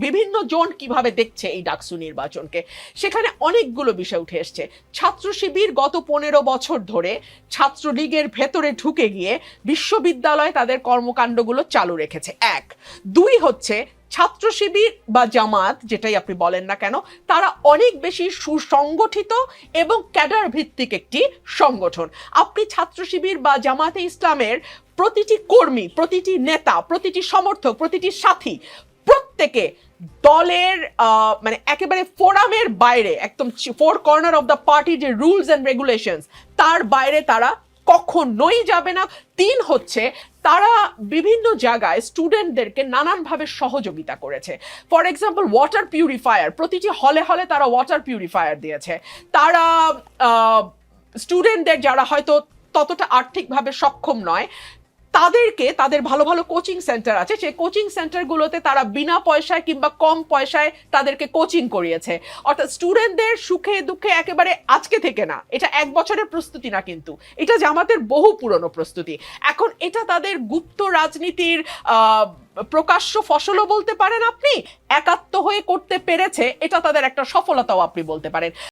বিভিন্ন জন কীভাবে দেখছে এই ডাকসু নির্বাচনকে? সেখানে অনেকগুলো বিষয় উঠে এসছে। ছাত্র শিবির গত পনেরো বছর ধরে ছাত্রলীগের ভেতরে ঢুকে গিয়ে বিশ্ববিদ্যালয়ে তাদের কর্মকাণ্ডগুলো চালু রেখেছে। এক। দুই হচ্ছে ছাত্র শিবির বা জামাত, যেটাই আপনি বলেন না কেন, তারা অনেক বেশি সুসংগঠিত এবং ক্যাডার ভিত্তিক একটি সংগঠন। আপনি ছাত্র শিবির বা জামাতে ইসলামের প্রতিটি কর্মী, প্রতিটি নেতা, প্রতিটি সমর্থক, প্রতিটি সাথী, প্রত্যেকে দলের মানে একেবারে ফোরামের বাইরে, একদম four corner of the party যে রুলস অ্যান্ড রেগুলেশনস তার বাইরে তারা কখনোই যাবে না। তিন হচ্ছে, তারা বিভিন্ন জায়গায় স্টুডেন্টদেরকে নানানভাবে সহযোগিতা করেছে। ফর এক্সাম্পল ওয়াটার পিউরিফায়ার প্রতিটি হলে হলে তারা ওয়াটার পিউরিফায়ার দিয়েছে। তারা স্টুডেন্টদের যারা হয়তো ততটা আর্থিকভাবে সক্ষম নয় তাদেরকে তাদের ভালো ভালো কোচিং সেন্টার আছে। সেই কোচিং সেন্টারগুলোতে তারা বিনা পয়সায় কিংবা কম পয়সায় তাদেরকে কোচিং করিয়েছে। অর্থাৎ স্টুডেন্টদের সুখে দুঃখে একেবারে আজকে থেকে না, এটা এক বছরের প্রস্তুতি না কিন্তু, এটা জামাতের বহু পুরনো প্রস্তুতি। এখন এটা তাদের গুপ্ত রাজনীতির প্রকাশ্য ফসলও বলতে পারেন আপনি, একাত্ম হয়ে করতে পেরেছে, এটা তাদের একটা সফলতাও আপনি বলতে পারেন।